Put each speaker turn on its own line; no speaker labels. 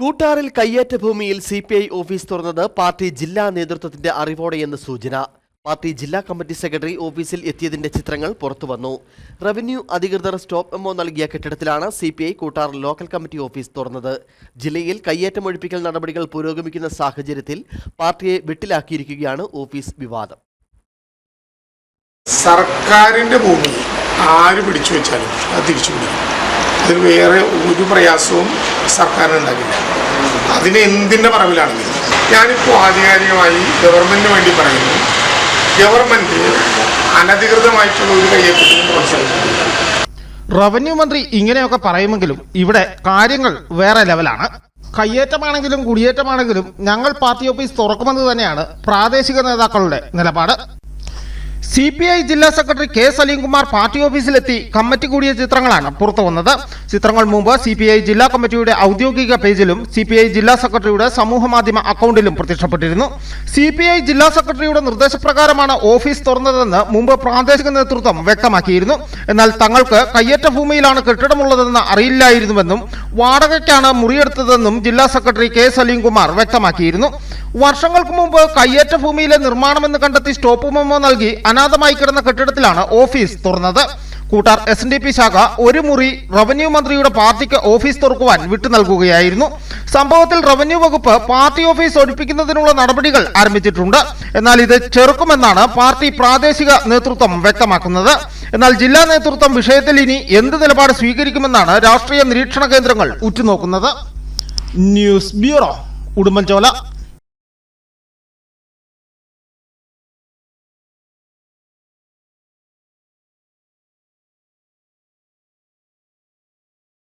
കൂട്ടാറിൽ കയ്യേറ്റ ഭൂമിയിൽ C P I office തുറന്നത് പാർട്ടി ജില്ലാ നേതൃത്വത്തിന്റെ അറിവോടെയെന്ന് സൂചന. പാർട്ടി ജില്ലാ കമ്മിറ്റി സെക്രട്ടറി ഓഫീസിൽ എത്തിയതിന്റെ ചിത്രങ്ങൾ പുറത്തുവന്നു. റവന്യൂ അധികൃതർ സ്റ്റോപ്പ് മെമ്മോ നൽകിയ കെട്ടിടത്തിലാണ് C P I Koottar local committee office തുറന്നത്. ജില്ലയിൽ കയ്യേറ്റം ഒഴിപ്പിക്കൽ നടപടികൾ പുരോഗമിക്കുന്ന സാഹചര്യത്തിൽ പാർട്ടിയെ വെട്ടിലാക്കിയിരിക്കുകയാണ് ഓഫീസ് വിവാദം.
സർക്കാരിന്റെ ഭൂമി ആര് പിടിച്ചു വെച്ചാലും അത് തിരിച്ചു പിടിക്കും. അതിൽ വേറെ ഒരു പ്രയാസവും സർക്കാരിന് ഉണ്ടാകില്ല അതിന് എന്തിന്റെ പറവിലാണെങ്കിലും ഞാനിപ്പോൾ ആധികാരികമായി ഗവൺമെന്റിന് വേണ്ടി പറയുന്നു ഗവൺമെന്റ് അനധികൃതമായിട്ടുള്ള ഒരു കയ്യേറ്റത്തിനും പ്രോത്സാഹിപ്പിക്കുന്നു
റവന്യൂ മന്ത്രി ഇങ്ങനെയൊക്കെ പറയുമെങ്കിലും ഇവിടെ കാര്യങ്ങൾ വേറെ ലെവലാണ്. കയ്യേറ്റമാണെങ്കിലും കുടിയേറ്റമാണെങ്കിലും ഞങ്ങൾ പാർട്ടി ഓഫീസ് തുറക്കുമെന്ന് തന്നെയാണ് പ്രാദേശിക നേതാക്കളുടെ നിലപാട്. സി പി ഐ ജില്ലാ സെക്രട്ടറി കെ സലീംകുമാർ പാർട്ടി ഓഫീസിലെത്തി കമ്മിറ്റി കൂടിയ ചിത്രങ്ങളാണ് പുറത്തു വന്നത്. ചിത്രങ്ങൾ മുമ്പ് സി പി ഐ ജില്ലാ കമ്മിറ്റിയുടെ ഔദ്യോഗിക പേജിലും സി പി ഐ ജില്ലാ സെക്രട്ടറിയുടെ സമൂഹ മാധ്യമ അക്കൗണ്ടിലും പ്രത്യക്ഷപ്പെട്ടിരുന്നു. സി പി ഐ ജില്ലാ സെക്രട്ടറിയുടെ നിർദ്ദേശപ്രകാരമാണ് ഓഫീസ് തുറന്നതെന്ന് മുമ്പ് പ്രാദേശിക നേതൃത്വം വ്യക്തമാക്കിയിരുന്നു. എന്നാൽ തങ്ങൾക്ക് കയ്യേറ്റ ഭൂമിയിലാണ് കെട്ടിടമുള്ളതെന്ന് അറിയില്ലായിരുന്നുവെന്നും വാടകയ്ക്കാണ് മുറിയെടുത്തതെന്നും ജില്ലാ സെക്രട്ടറി കെ സലീംകുമാർ വ്യക്തമാക്കിയിരുന്നു. വർഷങ്ങൾക്ക് മുമ്പ് കയ്യേറ്റ ഭൂമിയിലെ നിർമ്മാണമെന്ന് കണ്ടെത്തി സ്റ്റോപ്പ് മെമ്മോ നൽകി അനാഥമായി കിടന്ന കെട്ടിടത്തിലാണ് ഓഫീസ് തുറന്നത്. കൂട്ടാർ എസ് ഡി പി ശാഖ ഒരു മുറി റവന്യൂ മന്ത്രിയുടെ പാർട്ടിക്ക് ഓഫീസ് തുറക്കുവാൻ വിട്ടു നൽകുകയായിരുന്നു. സംഭവത്തിൽ റവന്യൂ വകുപ്പ് പാർട്ടി ഓഫീസ് ഒഴിപ്പിക്കുന്നതിനുള്ള നടപടികൾ ആരംഭിച്ചിട്ടുണ്ട്. എന്നാൽ ഇത് ചെറുക്കുമെന്നാണ് പാർട്ടി പ്രാദേശിക നേതൃത്വം വ്യക്തമാക്കുന്നത്. എന്നാൽ ജില്ലാ നേതൃത്വം വിഷയത്തിൽ ഇനി എന്ത് നിലപാട് സ്വീകരിക്കുമെന്നാണ് രാഷ്ട്രീയ നിരീക്ഷണ കേന്ദ്രങ്ങൾ ഉറ്റുനോക്കുന്നത്. News bureau Udumbanchola.